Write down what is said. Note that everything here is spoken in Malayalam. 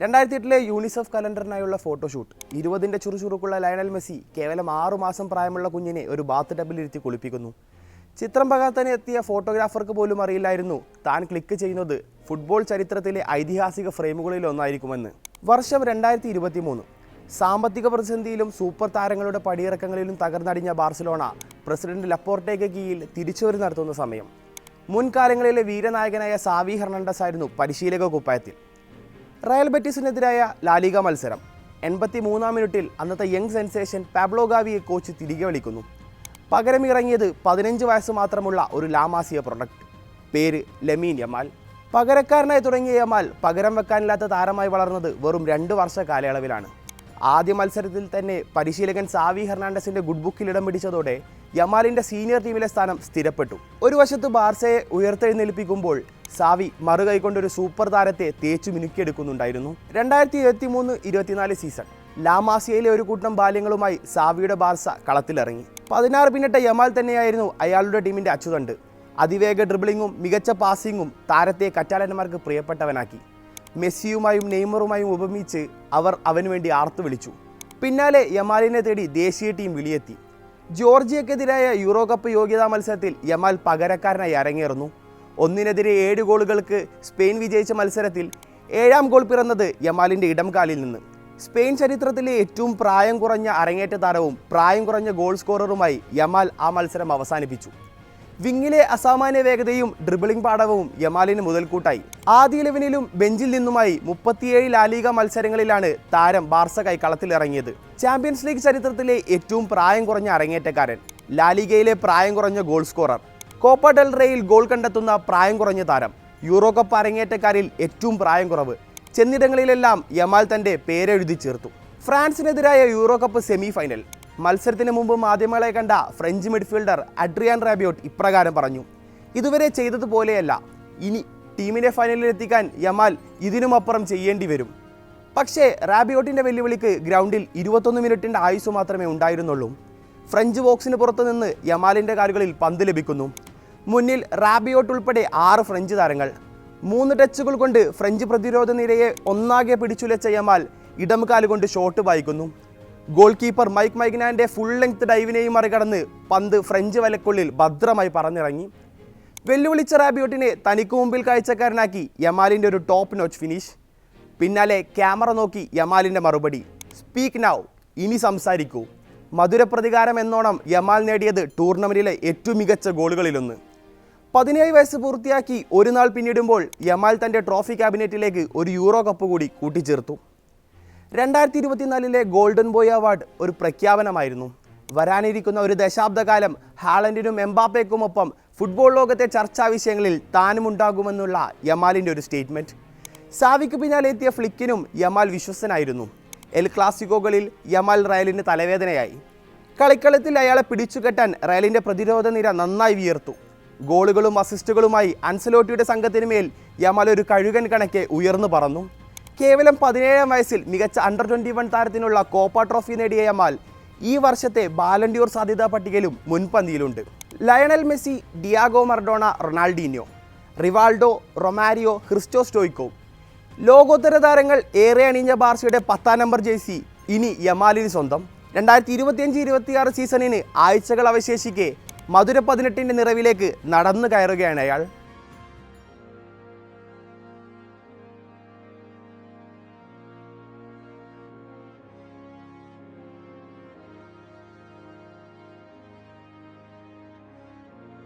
രണ്ടായിരത്തി എട്ടിലെ യൂണിസെഫ് കലണ്ടറിനായുള്ള ഫോട്ടോഷൂട്ട് ഇരുപതിന്റെ ചുറുചുറുക്കുള്ള ലയണൽ മെസ്സി കേവലം ആറു മാസം പ്രായമുള്ള കുഞ്ഞിനെ ഒരു ബാത്ത് ടബിലിരുത്തി കുളിപ്പിക്കുന്നു. ചിത്രം പകർത്താൻ എത്തിയ ഫോട്ടോഗ്രാഫർക്ക് പോലും അറിയില്ലായിരുന്നു. താൻ ക്ലിക്ക് ചെയ്യുന്നത് ഫുട്ബോൾ ചരിത്രത്തിലെ ഐതിഹാസിക ഫ്രെയിമുകളിൽ ഒന്നായിരിക്കുമെന്ന്. വർഷം രണ്ടായിരത്തി ഇരുപത്തി മൂന്ന് സാമ്പത്തിക പ്രതിസന്ധിയിലും സൂപ്പർ താരങ്ങളുടെ പടിയിറക്കങ്ങളിലും തകർന്നടിഞ്ഞ ബാർസലോണ പ്രസിഡന്റ് ലപ്പോർട്ടേക്ക് കീഴിൽ തിരിച്ചുവരി നടത്തുന്ന സമയം. മുൻകാലങ്ങളിലെ വീരനായകനായ സാവി ഹെർണണ്ടസ് ആയിരുന്നു പരിശീലക കുപ്പായത്തിൽ റയൽ ബെറ്റിസിനെതിരായ ലാലിക മത്സരം. എൺപത്തി മൂന്നാം മിനിറ്റിൽ അന്നത്തെ യങ് സെൻസേഷൻ പാബ്ലോ ഗാവിയെ കോച്ച് തിരികെ വിളിക്കുന്നു. പകരമിറങ്ങിയത് പതിനഞ്ച് വയസ്സ് മാത്രമുള്ള ഒരു ലാമാസിയ പ്രൊഡക്റ്റ് പേര് ലെമീൻ യമാൽ. പകരക്കാരനായി തുടങ്ങിയ യമാൽ പകരം വെക്കാനില്ലാത്ത താരമായി വളർന്നത് വെറും രണ്ട് വർഷ കാലയളവിലാണ്. ആദ്യ മത്സരത്തിൽ തന്നെ പരിശീലകൻ സാവി ഹെർണാണ്ടസിന്റെ ഗുഡ് ബുക്കിൽ ഇടം പിടിച്ചതോടെ യമാലിന്റെ സീനിയർ ടീമിലെ സ്ഥാനം സ്ഥിരപ്പെട്ടു. ഒരു വശത്ത് ബാർസയെ ഉയർത്തെഴുന്നേൽപ്പിക്കുമ്പോൾ സാവി മറുകൈകൊണ്ടൊരു സൂപ്പർ താരത്തെ തേച്ചു മിനുക്കിയെടുക്കുന്നുണ്ടായിരുന്നു. രണ്ടായിരത്തി ഇരുപത്തി മൂന്ന് ഇരുപത്തിനാല് സീസൺ. ലാമാസിയയിലെ ഒരു കൂട്ടം ബാല്യങ്ങളുമായി സാവിയുടെ ബാർസ കളത്തിലിറങ്ങി. പതിനാറ് പിന്നിട്ട യമാൽ തന്നെയായിരുന്നു അയാളുടെ ടീമിന്റെ അച്ചുതണ്ട്. അതിവേഗ ഡ്രിബിളിങ്ങും മികച്ച പാസിങ്ങും താരത്തെ കറ്റാലന്മാർക്ക് പ്രിയപ്പെട്ടവനാക്കി. മെസ്സിയുമായും നെയ്മറുമായും ഉപമിച്ച് അവർ അവനു വേണ്ടി ആർത്തു വിളിച്ചു. പിന്നാലെ യമാലിനെ തേടി ദേശീയ ടീം വിളിയെത്തി. ജോർജിയക്കെതിരായ യൂറോ കപ്പ് യോഗ്യതാ മത്സരത്തിൽ യമാൽ പകരക്കാരനായി അരങ്ങേറുന്നു. ഒന്നിനെതിരെ ഏഴ് ഗോളുകൾക്ക് സ്പെയിൻ വിജയിച്ച മത്സരത്തിൽ ഏഴാം ഗോൾ പിറന്നത് യമാലിന്റെ ഇടംകാലിൽ നിന്ന്. സ്പെയിൻ ചരിത്രത്തിലെ ഏറ്റവും പ്രായം കുറഞ്ഞ അരങ്ങേറ്റ താരവും പ്രായം കുറഞ്ഞ ഗോൾ സ്കോററുമായി യമാൽ ആ മത്സരം അവസാനിപ്പിച്ചു. വിങ്ങിലെ അസാമാന്യ വേഗതയും ഡ്രിബിളിംഗ് പാടവവും യമാലിന് മുതൽക്കൂട്ടായി. ആദ്യ ഇലവനിലും ബെഞ്ചിൽ നിന്നുമായി മുപ്പത്തിയേഴ് ലാലിക മത്സരങ്ങളിലാണ് താരം ബാർസക്കായി കളത്തിലിറങ്ങിയത് ചാമ്പ്യൻസ് ലീഗ് ചരിത്രത്തിലെ ഏറ്റവും പ്രായം കുറഞ്ഞ അരങ്ങേറ്റക്കാരൻ ലാലിഗയിലെ പ്രായം കുറഞ്ഞ ഗോൾ സ്കോറർ. കോപ്പ ഡെൽ റേയിൽ ഗോൾ കണ്ടെത്തുന്ന പ്രായം കുറഞ്ഞ താരം. യൂറോ കപ്പ് അരങ്ങേറ്റക്കാരിൽ ഏറ്റവും പ്രായം കുറവ്. ചെന്നിടങ്ങളിലെല്ലാം യമാൽ തന്റെ പേരെഴുതി ചേർത്തു. ഫ്രാൻസിനെതിരായ യൂറോ കപ്പ് സെമി ഫൈനൽ മത്സരത്തിന് മുമ്പ് മാധ്യമങ്ങളെ കണ്ട ഫ്രഞ്ച് മിഡ്ഫീൽഡർ അഡ്രിയാൻ റാബിയോട്ട് ഇപ്രകാരം പറഞ്ഞു ഇതുവരെ ചെയ്തതുപോലെയല്ല. ഇനി ടീമിനെ ഫൈനലിൽ എത്തിക്കാൻ യമാൽ ഇതിനുമപ്പുറം ചെയ്യേണ്ടി വരും. പക്ഷേ റാബിയോട്ടിന്റെ വെല്ലുവിളിക്ക് ഗ്രൗണ്ടിൽ ഇരുപത്തൊന്ന് മിനിറ്റിന്റെ ആയുസ് മാത്രമേ ഉണ്ടായിരുന്നുള്ളൂ. ഫ്രഞ്ച് ബോക്സിന് പുറത്തു നിന്ന് യമാലിന്റെ കാലുകളിൽ പന്ത് ലഭിക്കുന്നു. മുന്നിൽ റാബിയോട്ട് ഉൾപ്പെടെ ആറ് ഫ്രഞ്ച് താരങ്ങൾ. മൂന്ന് ടച്ചുകൾ കൊണ്ട് ഫ്രഞ്ച് പ്രതിരോധ നിരയെ ഒന്നാകെ പിടിച്ചുലച്ച യമാൽ ഇടം കാലുകൊണ്ട് ഷോട്ട് വായിക്കുന്നു. ഗോൾ കീപ്പർ മൈക്ക് മൈഗ്നാന്റെ ഫുൾ ലെങ്ത് ഡൈവിനെയും മറികടന്ന് പന്ത് ഫ്രഞ്ച് വലക്കുള്ളിൽ ഭദ്രമായി പറഞ്ഞിറങ്ങി വെല്ലുവിളിച്ച റാബിയോട്ടിനെ തനിക്ക് മുമ്പിൽ കാഴ്ചക്കാരനാക്കി യമാലിന്റെ ഒരു ടോപ്പ് നോച്ച് ഫിനിഷ്. പിന്നാലെ ക്യാമറ നോക്കി യമാലിന്റെ മറുപടി. സ്പീക്ക് നൗ ഇനി സംസാരിക്കൂ. മധുരപ്രതികാരം എന്നോണം യമാൽ നേടിയത് ടൂർണമെന്റിലെ ഏറ്റവും മികച്ച ഗോളുകളിലൊന്ന്. പതിനേഴ് വയസ്സ് പൂർത്തിയാക്കി ഒരു നാൾ പിന്നിടുമ്പോൾ യമാൽ തന്റെ ട്രോഫി ക്യാബിനറ്റിലേക്ക് ഒരു യൂറോ കപ്പ് കൂടി കൂട്ടിച്ചേർത്തു. രണ്ടായിരത്തി ഇരുപത്തിനാലിലെ ഗോൾഡൻ ബോയ് അവാർഡ് ഒരു പ്രഖ്യാപനമായിരുന്നു. വരാനിരിക്കുന്ന ഒരു ദശാബ്ദകാലം ഹാളൻഡിനും എംബാപ്പയ്ക്കുമൊപ്പം ഫുട്ബോൾ ലോകത്തെ ചർച്ചാ വിഷയങ്ങളിൽ താനും ഉണ്ടാകുമെന്നുള്ള യമാലിന്റെ ഒരു സ്റ്റേറ്റ്മെന്റ് സാവിക്ക് പിന്നാലെ എത്തിയ ഫ്ലിക്കിനും യമാൽ വിശ്വസനായിരുന്നു എൽ ക്ലാസിക്കോകളിൽ യമാൽ റയലിന് തലവേദനയായി. കളിക്കളത്തിൽ അയാളെ പിടിച്ചുകെട്ടാൻ റയലിന്റെ പ്രതിരോധ നിര നന്നായി വിയർത്തു. ഗോളുകളും അസിസ്റ്റുകളുമായി അൻസലോട്ടിയുടെ സംഘത്തിന് മേൽ യമാൽ ഒരു കഴുകൻ കണക്കെ ഉയർന്നു പറന്നു. കേവലം പതിനേഴാം വയസ്സിൽ മികച്ച അണ്ടർ ട്വന്റി വൺ താരത്തിനുള്ള കോപ്പ ട്രോഫി നേടിയ യമാൽ ഈ വർഷത്തെ ബാലൻഡിയോർ സാധ്യതാ പട്ടികയിലും മുൻപന്തിയിലുണ്ട്. Lionel Messi Diego Maradona Ronaldinho Rivaldo Romario Hristo Stoichkov. ലോകോത്തര താരങ്ങൾ ഏറെ അണിഞ്ഞ ബാർസയുടെ പത്താം നമ്പർ ജേഴ്സി ഇനി യമാലിന് സ്വന്തം. രണ്ടായിരത്തി ഇരുപത്തിയഞ്ച് ഇരുപത്തിയാറ് സീസണിന് ആഴ്ചകൾ അവശേഷിക്കെ മധുര പതിനെട്ടിന്റെ നിറവിലേക്ക് നടന്നു കയറുകയാണ് അയാൾ.